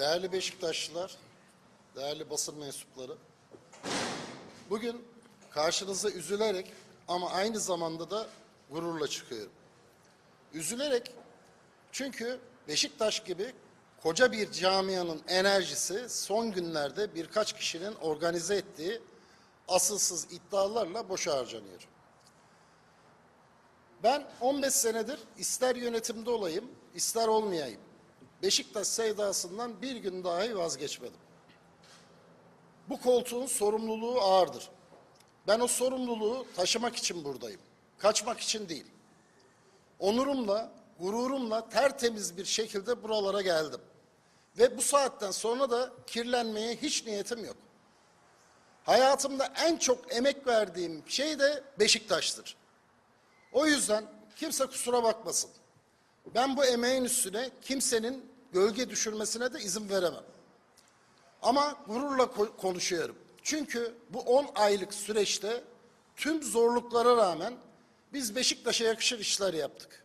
Değerli Beşiktaşlılar, değerli basın mensupları, bugün karşınıza üzülerek ama aynı zamanda da gururla çıkıyorum. Üzülerek çünkü Beşiktaş gibi koca bir camianın enerjisi son günlerde birkaç kişinin organize ettiği asılsız iddialarla boşa harcanıyor. Ben 15 senedir ister yönetimde olayım, ister olmayayım. Beşiktaş sevdasından bir gün dahi vazgeçmedim. Bu koltuğun sorumluluğu ağırdır. Ben o sorumluluğu taşımak için buradayım. Kaçmak için değil. Onurumla, gururumla tertemiz bir şekilde buralara geldim. Ve bu saatten sonra da kirlenmeye hiç niyetim yok. Hayatımda en çok emek verdiğim şey de Beşiktaş'tır. O yüzden kimse kusura bakmasın. Ben bu emeğin üstüne kimsenin gölge düşürmesine de izin veremem. Ama gururla ko- konuşuyorum. Çünkü bu 10 aylık süreçte tüm zorluklara rağmen biz Beşiktaş'a yakışır işler yaptık.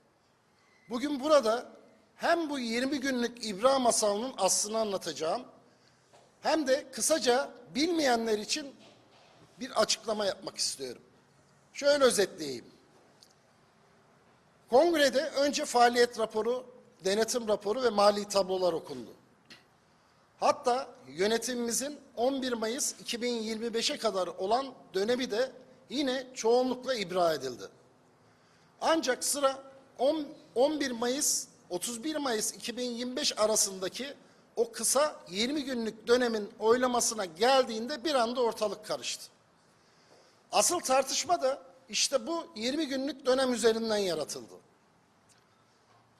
Bugün burada hem bu 20 günlük İbrahim masalının aslını anlatacağım hem de kısaca bilmeyenler için bir açıklama yapmak istiyorum. Şöyle özetleyeyim. Kongrede önce faaliyet raporu, denetim raporu ve mali tablolar okundu. Hatta yönetimimizin 11 Mayıs 2025'e kadar olan dönemi de yine çoğunlukla ibra edildi. Ancak sıra 10 11 Mayıs 31 Mayıs 2025 arasındaki o kısa 20 günlük dönemin oylamasına geldiğinde bir anda ortalık karıştı. Asıl tartışma da işte bu 20 günlük dönem üzerinden yaratıldı.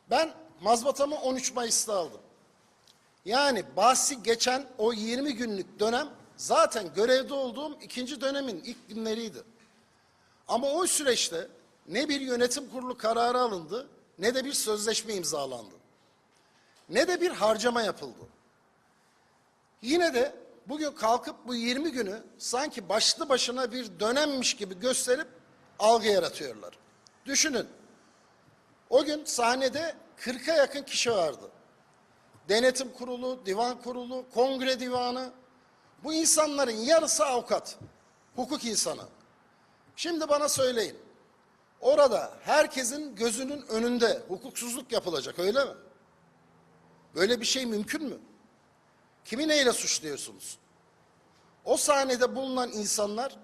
Ben mazbatamı 13 Mayıs'ta aldım. Yani bahsi geçen o 20 günlük dönem zaten görevde olduğum ikinci dönemin ilk günleriydi. Ama o süreçte ne bir yönetim kurulu kararı alındı ne de bir sözleşme imzalandı. Ne de bir harcama yapıldı. Yine de bugün kalkıp bu 20 günü sanki başlı başına bir dönemmiş gibi gösterip algı yaratıyorlar. Düşünün. O gün sahnede 40'a yakın kişi vardı. Denetim kurulu, divan kurulu, kongre divanı. Bu insanların yarısı avukat, hukuk insanı. Şimdi bana söyleyin. Orada herkesin gözünün önünde hukuksuzluk yapılacak öyle mi? Böyle bir şey mümkün mü? Kimi neyle suçluyorsunuz? O sahnede bulunan insanlar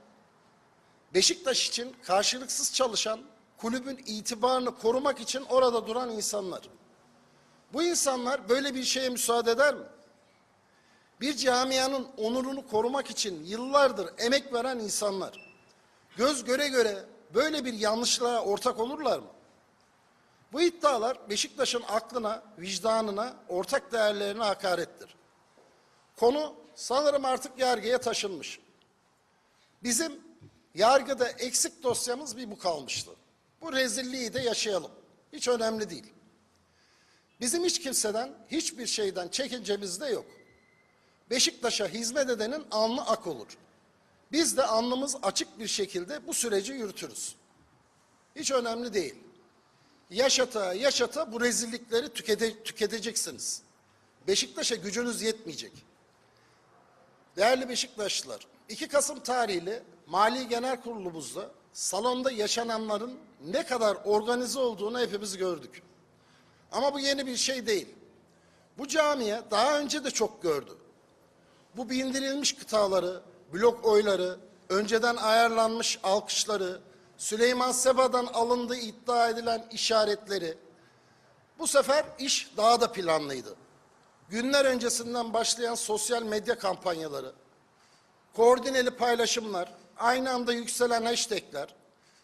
Beşiktaş için karşılıksız çalışan, kulübün itibarını korumak için orada duran insanlar. Bu insanlar böyle bir şeye müsaade eder mi? Bir camianın onurunu korumak için yıllardır emek veren insanlar. Göz göre göre böyle bir yanlışlığa ortak olurlar mı? Bu iddialar Beşiktaş'ın aklına, vicdanına, ortak değerlerine hakarettir. Konu sanırım artık yargıya taşınmış. Bizim yargıda eksik dosyamız bir bu kalmıştı. Bu rezilliği de yaşayalım. Hiç önemli değil. Bizim hiç kimseden, hiçbir şeyden çekincemiz de yok. Beşiktaş'a hizmet edenin alnı ak olur. Biz de alnımız açık bir şekilde bu süreci yürütürüz. Hiç önemli değil. Yaşata yaşata bu rezillikleri tükete, tüketeceksiniz. Beşiktaş'a gücünüz yetmeyecek. Değerli Beşiktaşlılar, 2 Kasım tarihli Mali Genel Kurulumuzda salonda yaşananların ne kadar organize olduğunu hepimiz gördük. Ama bu yeni bir şey değil. Bu camiye daha önce de çok gördü. Bu bindirilmiş kıtaları, blok oyları, önceden ayarlanmış alkışları, Süleyman Seba'dan alındığı iddia edilen işaretleri, bu sefer iş daha da planlıydı. Günler öncesinden başlayan sosyal medya kampanyaları, koordineli paylaşımlar, aynı anda yükselen hashtagler,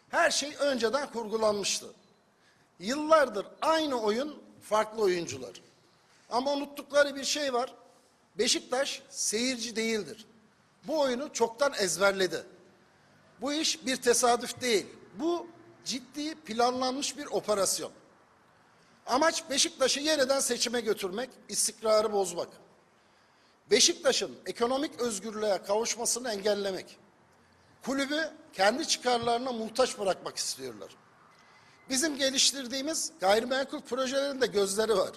her şey önceden kurgulanmıştı. Yıllardır aynı oyun, farklı oyuncular. Ama unuttukları bir şey var. Beşiktaş seyirci değildir. Bu oyunu çoktan ezberledi. Bu iş bir tesadüf değil. Bu ciddi planlanmış bir operasyon. Amaç Beşiktaş'ı yeniden seçime götürmek, istikrarı bozmak. Beşiktaş'ın ekonomik özgürlüğe kavuşmasını engellemek. Kulübü kendi çıkarlarına muhtaç bırakmak istiyorlar. Bizim geliştirdiğimiz gayrimenkul projelerinde gözleri var.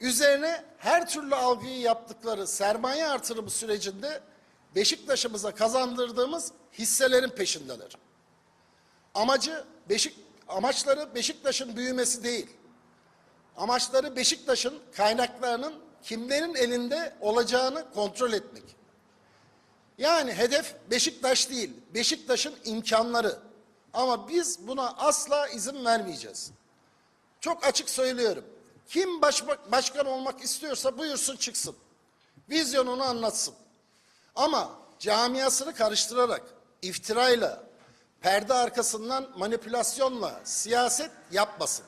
Üzerine her türlü algıyı yaptıkları sermaye artırımı sürecinde Beşiktaş'ımıza kazandırdığımız hisselerin peşindeler. Amacı Beşik amaçları Beşiktaş'ın büyümesi değil. Amaçları Beşiktaş'ın kaynaklarının kimlerin elinde olacağını kontrol etmek. Yani hedef Beşiktaş değil, Beşiktaş'ın imkanları. Ama biz buna asla izin vermeyeceğiz. Çok açık söylüyorum. Kim baş, başkan olmak istiyorsa buyursun çıksın. Vizyonunu anlatsın. Ama camiasını karıştırarak, iftirayla, perde arkasından manipülasyonla siyaset yapmasın.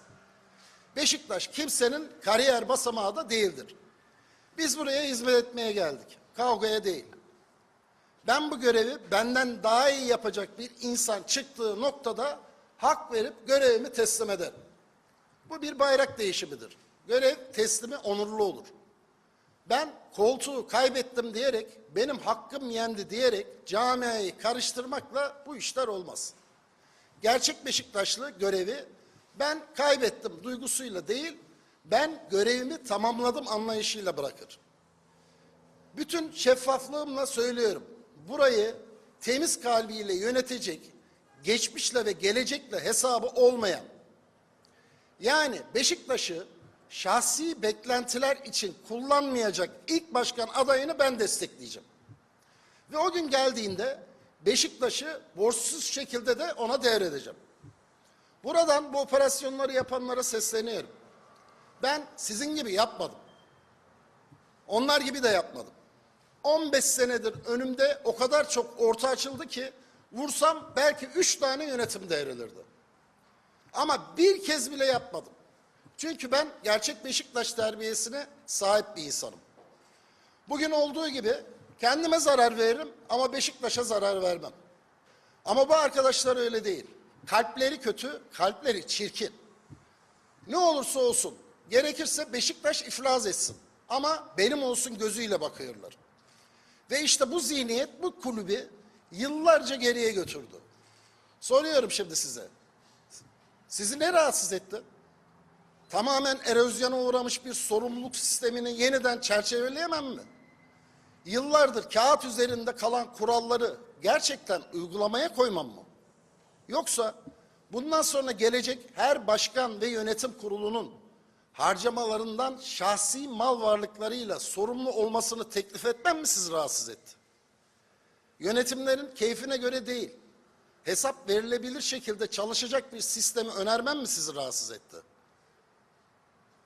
Beşiktaş kimsenin kariyer basamağı da değildir. Biz buraya hizmet etmeye geldik. Kavgaya değil. Ben bu görevi benden daha iyi yapacak bir insan çıktığı noktada hak verip görevimi teslim ederim. Bu bir bayrak değişimidir. Görev teslimi onurlu olur. Ben koltuğu kaybettim diyerek, benim hakkım yendi diyerek camiayı karıştırmakla bu işler olmaz. Gerçek Beşiktaşlı görevi ben kaybettim duygusuyla değil, ben görevimi tamamladım anlayışıyla bırakır. Bütün şeffaflığımla söylüyorum. Burayı temiz kalbiyle yönetecek, geçmişle ve gelecekle hesabı olmayan, yani Beşiktaş'ı şahsi beklentiler için kullanmayacak ilk başkan adayını ben destekleyeceğim. Ve o gün geldiğinde Beşiktaş'ı borçsuz şekilde de ona devredeceğim. Buradan bu operasyonları yapanlara sesleniyorum. Ben sizin gibi yapmadım. Onlar gibi de yapmadım. 15 senedir önümde o kadar çok orta açıldı ki vursam belki 3 tane yönetim devrilirdi. Ama bir kez bile yapmadım. Çünkü ben gerçek Beşiktaş terbiyesine sahip bir insanım. Bugün olduğu gibi kendime zarar veririm ama Beşiktaş'a zarar vermem. Ama bu arkadaşlar öyle değil. Kalpleri kötü, kalpleri çirkin. Ne olursa olsun, gerekirse Beşiktaş iflas etsin. Ama benim olsun gözüyle bakıyorlar. Ve işte bu zihniyet bu kulübü yıllarca geriye götürdü. Soruyorum şimdi size. Sizi ne rahatsız etti? Tamamen erozyona uğramış bir sorumluluk sistemini yeniden çerçeveleyemem mi? Yıllardır kağıt üzerinde kalan kuralları gerçekten uygulamaya koymam mı? Yoksa bundan sonra gelecek her başkan ve yönetim kurulunun harcamalarından şahsi mal varlıklarıyla sorumlu olmasını teklif etmem mi sizi rahatsız etti? Yönetimlerin keyfine göre değil, hesap verilebilir şekilde çalışacak bir sistemi önermem mi sizi rahatsız etti?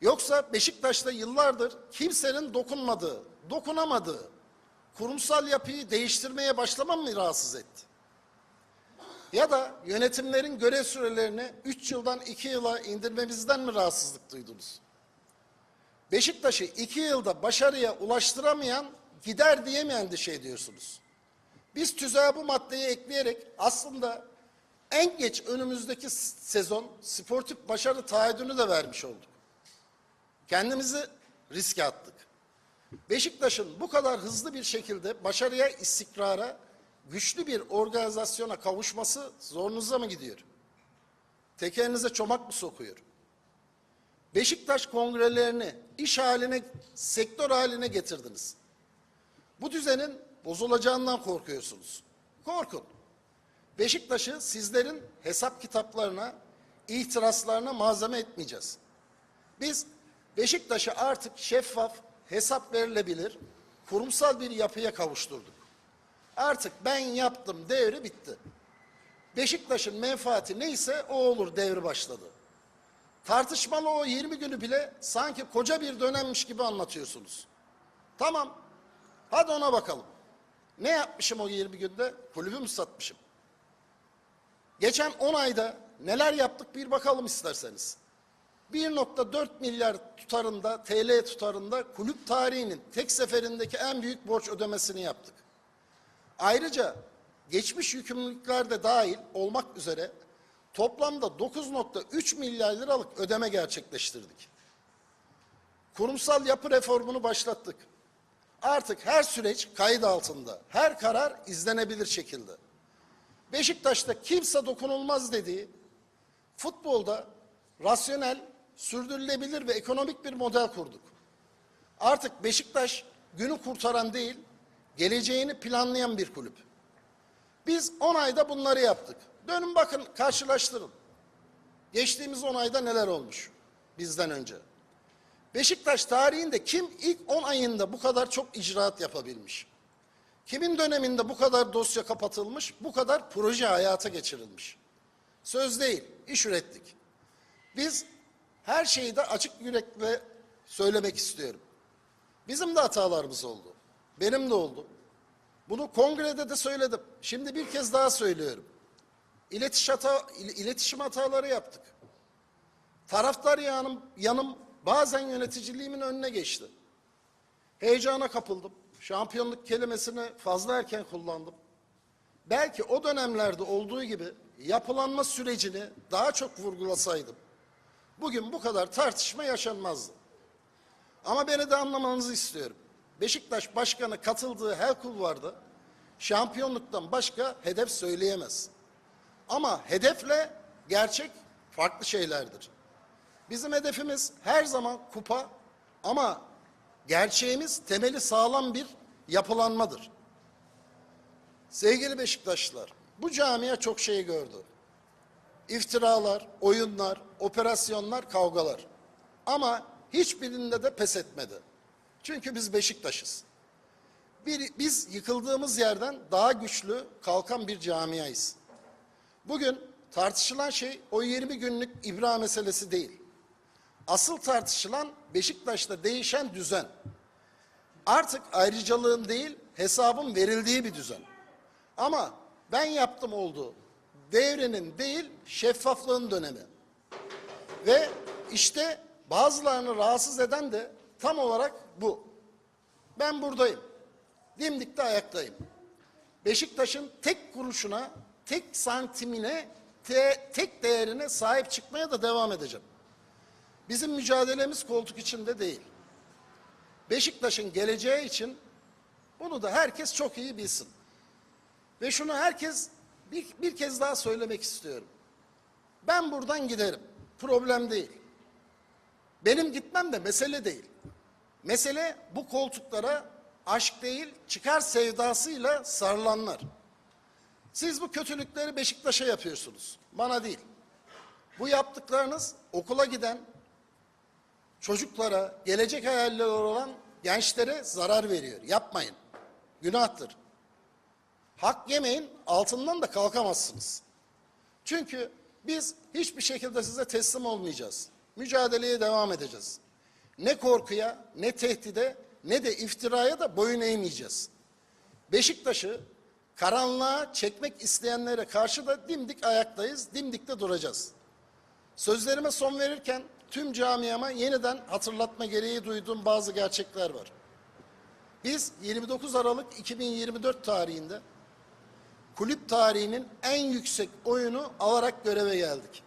Yoksa Beşiktaş'ta yıllardır kimsenin dokunmadığı, dokunamadığı kurumsal yapıyı değiştirmeye başlamam mı rahatsız etti? Ya da yönetimlerin görev sürelerini 3 yıldan 2 yıla indirmemizden mi rahatsızlık duydunuz? Beşiktaş'ı 2 yılda başarıya ulaştıramayan, gider diye mi endişe ediyorsunuz? Biz tüzüğe bu maddeyi ekleyerek aslında en geç önümüzdeki sezon sportif başarı taahhüdünü de vermiş olduk. Kendimizi riske attık. Beşiktaş'ın bu kadar hızlı bir şekilde başarıya, istikrara, güçlü bir organizasyona kavuşması zorunuza mı gidiyor? Tekerinize çomak mı sokuyor? Beşiktaş kongrelerini iş haline, sektör haline getirdiniz. Bu düzenin bozulacağından korkuyorsunuz. Korkun. Beşiktaş'ı sizlerin hesap kitaplarına, ihtiraslarına malzeme etmeyeceğiz. Biz Beşiktaş'ı artık şeffaf, hesap verilebilir, kurumsal bir yapıya kavuşturduk. Artık ben yaptım devri bitti. Beşiktaş'ın menfaati neyse o olur devri başladı. Tartışmalı o 20 günü bile sanki koca bir dönemmiş gibi anlatıyorsunuz. Tamam. Hadi ona bakalım. Ne yapmışım o 20 günde? Kulübü mü satmışım? Geçen 10 ayda neler yaptık bir bakalım isterseniz. 1.4 milyar tutarında, TL tutarında kulüp tarihinin tek seferindeki en büyük borç ödemesini yaptık. Ayrıca geçmiş yükümlülükler de dahil olmak üzere toplamda 9.3 milyar liralık ödeme gerçekleştirdik. Kurumsal yapı reformunu başlattık. Artık her süreç kayıt altında, her karar izlenebilir şekilde. Beşiktaş'ta kimse dokunulmaz dediği futbolda rasyonel, sürdürülebilir ve ekonomik bir model kurduk. Artık Beşiktaş günü kurtaran değil, geleceğini planlayan bir kulüp. Biz 10 ayda bunları yaptık. Dönün bakın, karşılaştırın. Geçtiğimiz 10 ayda neler olmuş bizden önce. Beşiktaş tarihinde kim ilk 10 ayında bu kadar çok icraat yapabilmiş? Kimin döneminde bu kadar dosya kapatılmış, bu kadar proje hayata geçirilmiş? Söz değil, iş ürettik. Biz her şeyi de açık yürekle söylemek istiyorum. Bizim de hatalarımız oldu. Benim de oldu. Bunu kongrede de söyledim. Şimdi bir kez daha söylüyorum. İletişim, hata, il- iletişim hataları yaptık. Taraftar yanım, yanım bazen yöneticiliğimin önüne geçti. Heyecana kapıldım. Şampiyonluk kelimesini fazla erken kullandım. Belki o dönemlerde olduğu gibi yapılanma sürecini daha çok vurgulasaydım. Bugün bu kadar tartışma yaşanmazdı. Ama beni de anlamanızı istiyorum. Beşiktaş Başkanı katıldığı her kulvarda şampiyonluktan başka hedef söyleyemez. Ama hedefle gerçek farklı şeylerdir. Bizim hedefimiz her zaman kupa ama gerçeğimiz temeli sağlam bir yapılanmadır. Sevgili Beşiktaşlılar, bu camia çok şey gördü. İftiralar, oyunlar, operasyonlar, kavgalar. Ama hiçbirinde de pes etmedi. Çünkü biz Beşiktaş'ız. Biz yıkıldığımız yerden daha güçlü kalkan bir camiayız. Bugün tartışılan şey o 20 günlük ibra meselesi değil. Asıl tartışılan Beşiktaş'ta değişen düzen. Artık ayrıcalığın değil, hesabın verildiği bir düzen. Ama ben yaptım oldu. Devrenin değil, şeffaflığın dönemi. Ve işte bazılarını rahatsız eden de tam olarak bu. Ben buradayım. Dimdikte ayaktayım. Beşiktaş'ın tek kuruşuna, tek santimine, te- tek değerine sahip çıkmaya da devam edeceğim. Bizim mücadelemiz koltuk içinde değil. Beşiktaş'ın geleceği için bunu da herkes çok iyi bilsin. Ve şunu herkes bir, bir kez daha söylemek istiyorum. Ben buradan giderim. Problem değil. Benim gitmem de mesele değil. Mesele bu koltuklara aşk değil, çıkar sevdasıyla sarılanlar. Siz bu kötülükleri Beşiktaş'a yapıyorsunuz. Bana değil. Bu yaptıklarınız okula giden çocuklara, gelecek hayalleri olan gençlere zarar veriyor. Yapmayın. Günahtır. Hak yemeyin, altından da kalkamazsınız. Çünkü biz hiçbir şekilde size teslim olmayacağız. Mücadeleye devam edeceğiz. Ne korkuya, ne tehdide, ne de iftiraya da boyun eğmeyeceğiz. Beşiktaş'ı karanlığa çekmek isteyenlere karşı da dimdik ayaktayız, dimdik de duracağız. Sözlerime son verirken tüm camiama yeniden hatırlatma gereği duyduğum bazı gerçekler var. Biz 29 Aralık 2024 tarihinde kulüp tarihinin en yüksek oyunu alarak göreve geldik.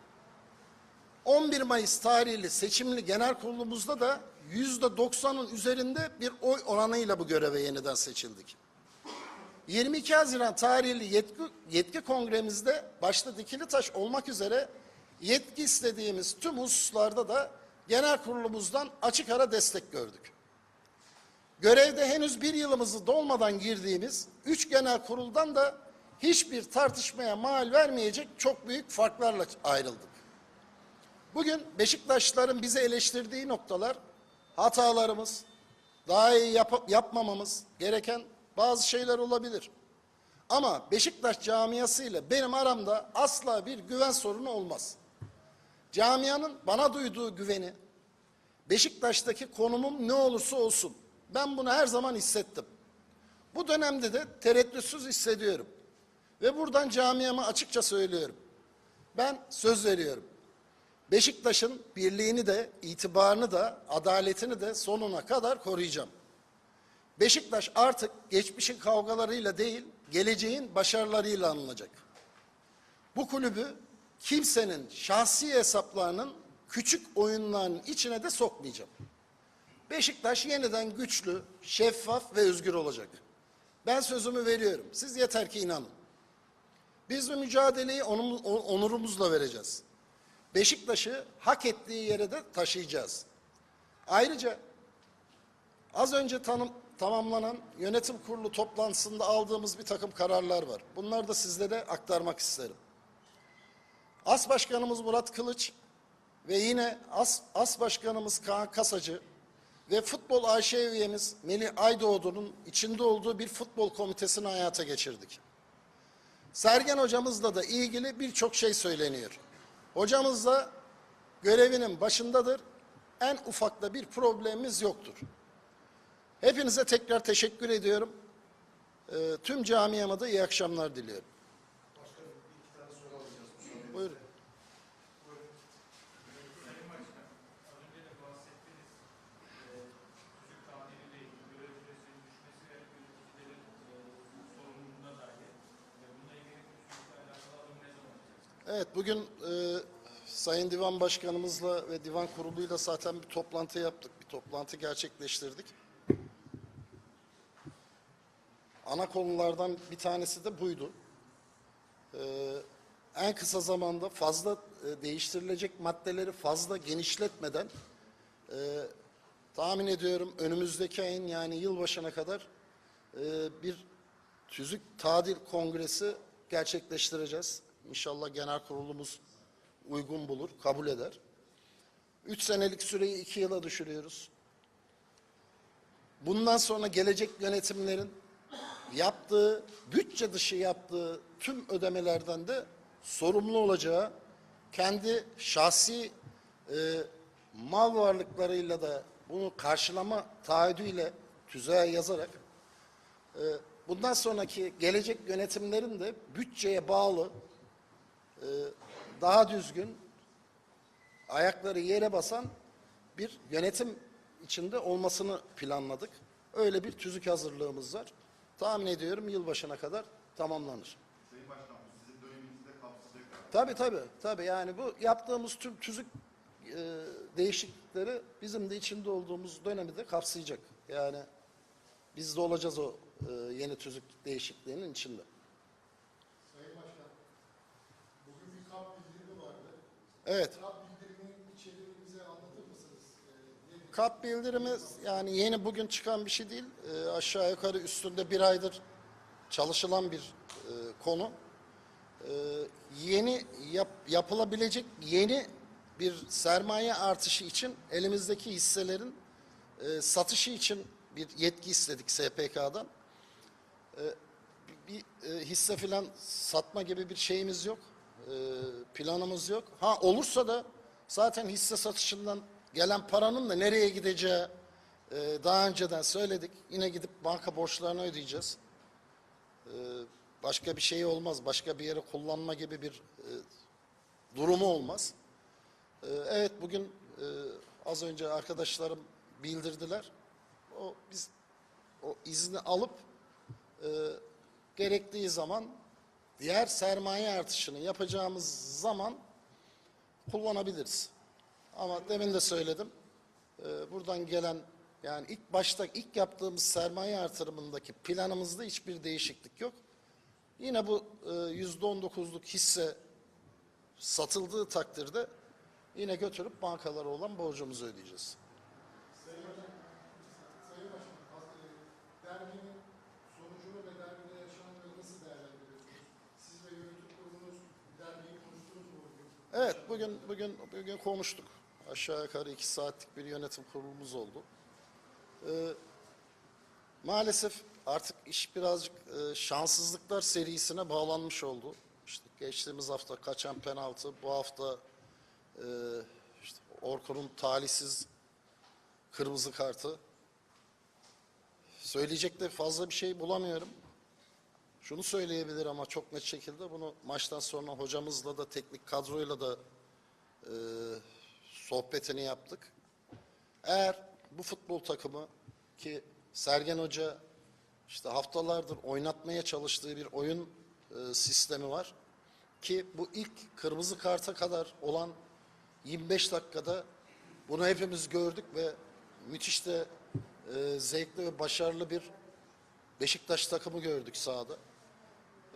11 Mayıs tarihli seçimli genel kurulumuzda da yüzde 90'ın üzerinde bir oy oranıyla bu göreve yeniden seçildik. 22 Haziran tarihli yetki, yetki kongremizde başta dikili taş olmak üzere yetki istediğimiz tüm hususlarda da genel kurulumuzdan açık ara destek gördük. Görevde henüz bir yılımızı dolmadan girdiğimiz üç genel kuruldan da hiçbir tartışmaya mal vermeyecek çok büyük farklarla ayrıldık. Bugün Beşiktaşlıların bize eleştirdiği noktalar hatalarımız, daha iyi yap- yapmamamız gereken bazı şeyler olabilir. Ama Beşiktaş camiası ile benim aramda asla bir güven sorunu olmaz. Camianın bana duyduğu güveni, Beşiktaş'taki konumum ne olursa olsun ben bunu her zaman hissettim. Bu dönemde de tereddütsüz hissediyorum. Ve buradan camiama açıkça söylüyorum. Ben söz veriyorum. Beşiktaş'ın birliğini de, itibarını da, adaletini de sonuna kadar koruyacağım. Beşiktaş artık geçmişin kavgalarıyla değil, geleceğin başarılarıyla anılacak. Bu kulübü kimsenin şahsi hesaplarının küçük oyunlarının içine de sokmayacağım. Beşiktaş yeniden güçlü, şeffaf ve özgür olacak. Ben sözümü veriyorum. Siz yeter ki inanın. Biz bu mücadeleyi onurumuzla vereceğiz. Beşiktaş'ı hak ettiği yere de taşıyacağız. Ayrıca az önce tanım, tamamlanan yönetim kurulu toplantısında aldığımız bir takım kararlar var. Bunları da sizlere aktarmak isterim. As Başkanımız Murat Kılıç ve yine As, As Başkanımız Kaan Kasacı ve Futbol AŞ üyemiz Melih Aydoğdu'nun içinde olduğu bir futbol komitesini hayata geçirdik. Sergen hocamızla da ilgili birçok şey söyleniyor. Hocamız da görevinin başındadır. En ufakta bir problemimiz yoktur. Hepinize tekrar teşekkür ediyorum. Ee, tüm camiama da iyi akşamlar diliyorum. Buyurun. Evet bugün e, Sayın Divan Başkanımızla ve Divan Kurulu'yla zaten bir toplantı yaptık. Bir toplantı gerçekleştirdik. Ana konulardan bir tanesi de buydu. E, en kısa zamanda fazla e, değiştirilecek maddeleri fazla genişletmeden e, tahmin ediyorum önümüzdeki ayın yani yılbaşına kadar e, bir tüzük tadil kongresi gerçekleştireceğiz. İnşallah genel kurulumuz uygun bulur, kabul eder. Üç senelik süreyi iki yıla düşürüyoruz. Bundan sonra gelecek yönetimlerin yaptığı, bütçe dışı yaptığı tüm ödemelerden de sorumlu olacağı, kendi şahsi e, mal varlıklarıyla da bunu karşılama taahhüdüyle tüzüğe yazarak e, bundan sonraki gelecek yönetimlerin de bütçeye bağlı e, daha düzgün ayakları yere basan bir yönetim içinde olmasını planladık. Öyle bir tüzük hazırlığımız var. Tahmin ediyorum yılbaşına kadar tamamlanır. Sayın Başkan bu sizin döneminizde kapsayacak. Tabii tabii. Tabii yani bu yaptığımız tüm tüzük e, değişiklikleri bizim de içinde olduğumuz dönemi de kapsayacak. Yani biz de olacağız o e, yeni tüzük değişikliğinin içinde. Sayın Başkan, bugün bir kap bildirimi vardı. Evet. Kap Ee? Kap bildirimi yani yeni bugün çıkan bir şey değil. Ee, aşağı yukarı üstünde bir aydır çalışılan bir e, konu. Ee, yeni yap, yapılabilecek yeni bir sermaye artışı için elimizdeki hisselerin e, satışı için bir yetki istedik SPK'dan. bir e, hisse filan satma gibi bir şeyimiz yok. E, planımız yok. Ha olursa da zaten hisse satışından gelen paranın da nereye gideceği e, daha önceden söyledik. Yine gidip banka borçlarını ödeyeceğiz. E, başka bir şey olmaz. Başka bir yere kullanma gibi bir e, durumu olmaz. E, evet bugün e, az önce arkadaşlarım bildirdiler. O biz o izni alıp e, gerektiği zaman diğer sermaye artışını yapacağımız zaman kullanabiliriz. Ama demin de söyledim. e, buradan gelen yani ilk başta ilk yaptığımız sermaye artırımındaki planımızda hiçbir değişiklik yok. Yine bu e, yüzde on dokuzluk hisse satıldığı takdirde yine götürüp bankalara olan borcumuzu ödeyeceğiz. Sayın Başkan, Sayın Başkan, derginin sonucunu ve dergide yaşananları nasıl değerlendiriyorsunuz? Siz ve yönetim kurulunuz dergiyi konuştunuz mu? Evet bugün bugün bugün konuştuk. Aşağı yukarı iki saatlik bir yönetim kurulumuz oldu. Ee, maalesef artık iş birazcık e, şanssızlıklar serisine bağlanmış oldu. İşte geçtiğimiz hafta kaçan penaltı, bu hafta e, işte Orkun'un talihsiz kırmızı kartı. Söyleyecek de fazla bir şey bulamıyorum. Şunu söyleyebilir ama çok net şekilde bunu maçtan sonra hocamızla da teknik kadroyla da e, sohbetini yaptık. Eğer bu futbol takımı ki Sergen Hoca işte haftalardır oynatmaya çalıştığı bir oyun e, sistemi var. Ki bu ilk kırmızı karta kadar olan 25 dakikada bunu hepimiz gördük ve müthiş de e, zevkli ve başarılı bir Beşiktaş takımı gördük sahada.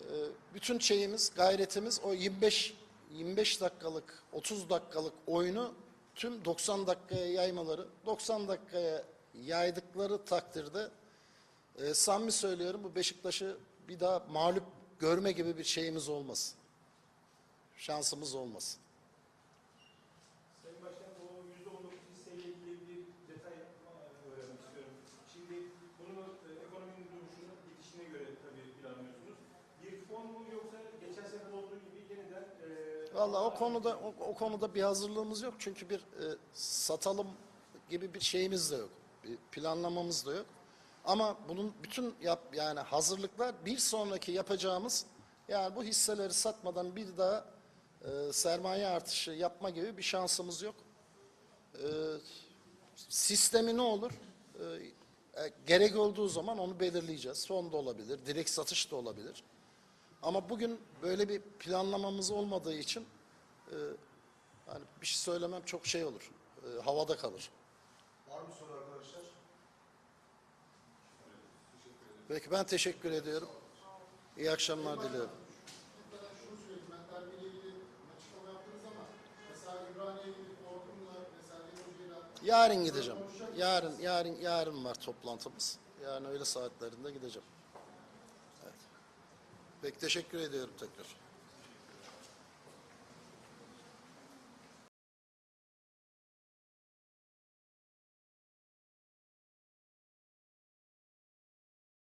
Ee, bütün şeyimiz, gayretimiz o 25 25 dakikalık, 30 dakikalık oyunu tüm 90 dakikaya yaymaları, 90 dakikaya yaydıkları takdirde e, samimi söylüyorum bu Beşiktaş'ı bir daha mağlup görme gibi bir şeyimiz olmasın. Şansımız olmasın. Sayın Başkan, o %19 hisseyle ilgili bir detay e, öğrenmek istiyorum. Şimdi bunu e, ekonominin duruşunu gidişine göre tabii planlıyorsunuz. Bir fon mu yoksa geçen sefer olduğu gibi yeniden... Vallahi o konuda o, o konuda bir hazırlığımız yok çünkü bir e, satalım gibi bir şeyimiz de yok. Bir planlamamız da yok. Ama bunun bütün yap yani hazırlıklar bir sonraki yapacağımız yani bu hisseleri satmadan bir daha e, sermaye artışı yapma gibi bir şansımız yok. E, sistemi ne olur? E, e, gerek olduğu zaman onu belirleyeceğiz. Fon da olabilir, direkt satış da olabilir. Ama bugün böyle bir planlamamız olmadığı için e, hani bir şey söylemem çok şey olur. E, havada kalır. Var mı soru arkadaşlar? Peki ben teşekkür ediyorum. İyi akşamlar diliyorum. Yarın gideceğim. Yarın yarın yarın var toplantımız. Yani öyle saatlerinde gideceğim. Peki teşekkür ediyorum tekrar.